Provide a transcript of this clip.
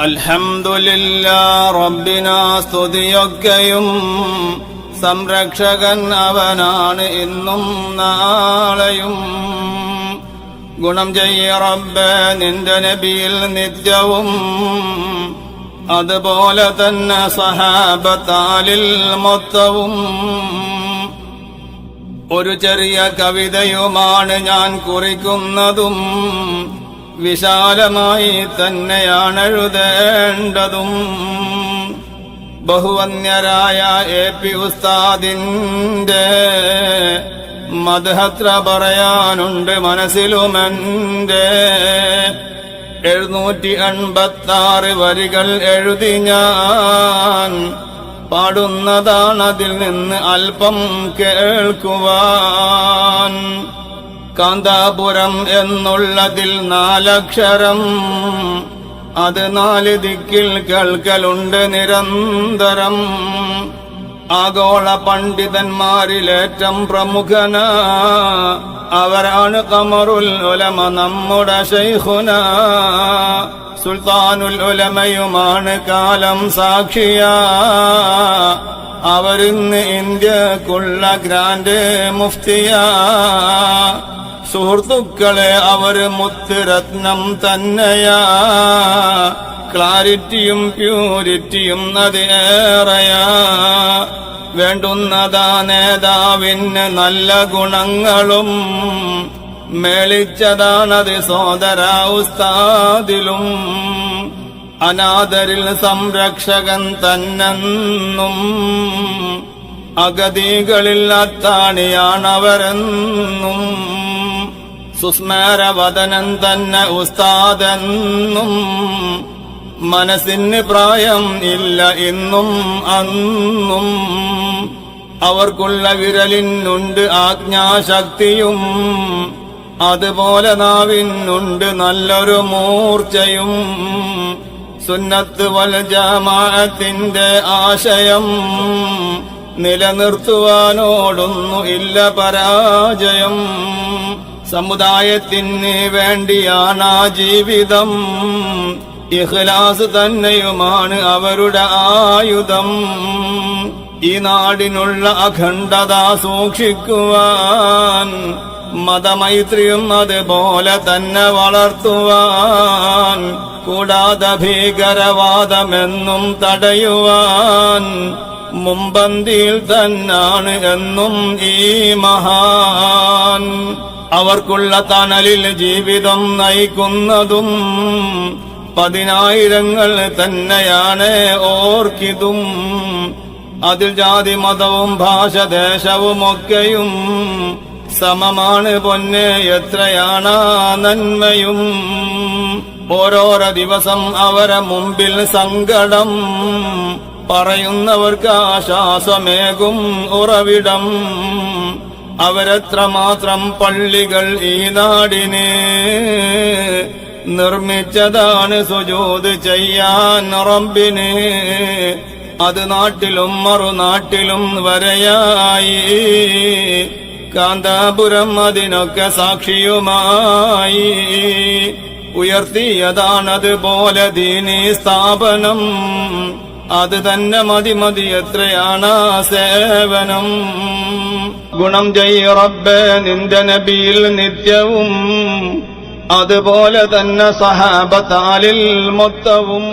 അൽഹംദുലില്ല റബ്ബിനാ സ്തുതിയൊക്കെയും സംരക്ഷകൻ അവനാണ് ഇന്നും നാളെയും. ഗുണം ചെയ്യ റബ്ബ നിന്റെ നബിയിൽ നിത്യവും. അതുപോലെ തന്നെ സഹാബത്താലിൽ മൊത്തവും. ഒരു ചെറിയ കവിതയുമാണ് ഞാൻ കുറിക്കുന്നതും. വിശാലമായി തന്നെയാണെഴുതേണ്ടതും. ബഹുവന്യരായ എ പി ഉസ്താദിന്റെ മധത്ര പറയാനുണ്ട് മനസ്സിലുമെന്റെ എഴുന്നൂറ്റി എൺപത്താറ് വരികൾ എഴുതി ഞാൻ പാടുന്നതാണതിൽ നിന്ന് അല്പം കേൾക്കുവാൻ. കാന്താപുരം എന്നുള്ളതിൽ നാലക്ഷരം. അത് നാല് ദിക്കിൽ കേൾക്കലുണ്ട് നിരന്തരം. ആഗോള പണ്ഡിതന്മാരിലേറ്റം പ്രമുഖന. അവരാണ് കമറുൽ ഉലമ നമ്മുടെ ശൈഖുന. സുൽത്താനുൽ ഉലമയുമാണ് കാലം സാക്ഷിയ. അവരിന്ന് ഇന്ത്യക്കുള്ള ഗ്രാൻഡ് മുഫ്തിയ. സുഹൃത്തുക്കളെ അവർ മുത്തുരത്നം തന്നെയാ. ക്ലാരിറ്റിയും പ്യൂരിറ്റിയും അത് വേണ്ടുന്നതാ നേതാവിന് നല്ല ഗുണങ്ങളും മേളിച്ചതാണത് സോദര ഉസ്താദിലും. അനാദരിൽ സംരക്ഷകൻ തന്നെന്നും അഗതികളിൽ അത്താണിയാണവരെന്നും. സുസ്മരവദനൻ തന്നെ ഉസ്താദെന്നും മനസ്സിന് പ്രായം ഇല്ല ഇന്നും അന്നും. അവർക്കുള്ള വിരലിനുണ്ട് ആജ്ഞാശക്തിയും. അതുപോലെ നാവിനുണ്ട് നല്ലൊരു മൂർച്ചയും. സുന്നത്ത് വൽ ജമാഅത്തിന്റെ ആശയം നിലനിർത്തുവാനോടൊന്നു ഇല്ല പരാജയം. സമുദായത്തിന് വേണ്ടിയാണ് ആ ജീവിതം. ഇഖ്ലാസ് തന്നെയുമാണ് അവരുടെ ആയുധം. ഈ നാടിനുള്ള അഖണ്ഡത സൂക്ഷിക്കുവാൻ മതമൈത്രിയും അതുപോലെ തന്നെ വളർത്തുവാൻ കൂടാതെ ഭീകരവാദമെന്നും തടയുവാൻ മുമ്പന്തിയിൽ തന്നാണ് എന്നും ഈ മഹാൻ. അവർക്കുള്ള തണലിൽ ജീവിതം നയിക്കുന്നതും പതിനായിരങ്ങൾ തന്നെയാണ് ഓർക്കിതും. അതിൽ ജാതി മതവും ഭാഷ ദേശവുമൊക്കെയും സമമാണ് പൊന്നെ എത്രയാണ് നന്മയും. ഓരോരോ ദിവസം അവരെ മുമ്പിൽ സങ്കടം പറയുന്നവർക്ക് ആശ്വാസമേകും ഉറവിടം. അവരെത്ര മാത്രം പള്ളികൾ ഈ നാടിന് നിർമ്മിച്ചതാണ് സുജൂത് ചെയ്യാൻ റബ്ബിന്. അത് നാട്ടിലും മറുനാട്ടിലും വരയായി. കാന്താപുരം അതിനൊക്കെ സാക്ഷിയുമായി. ഉയർത്തിയതാണതുപോലെ ദീനീ സ്ഥാപനം. അത് തന്നെ മതി മതി എത്രയാണ് സേവനം. ഗുണം ചെയ്യ റബ്ബെ നിന്റെ നബിയിൽ നിത്യവും. അതുപോലെ തന്നെ സഹാബത്താലിൽ മൊത്തവും.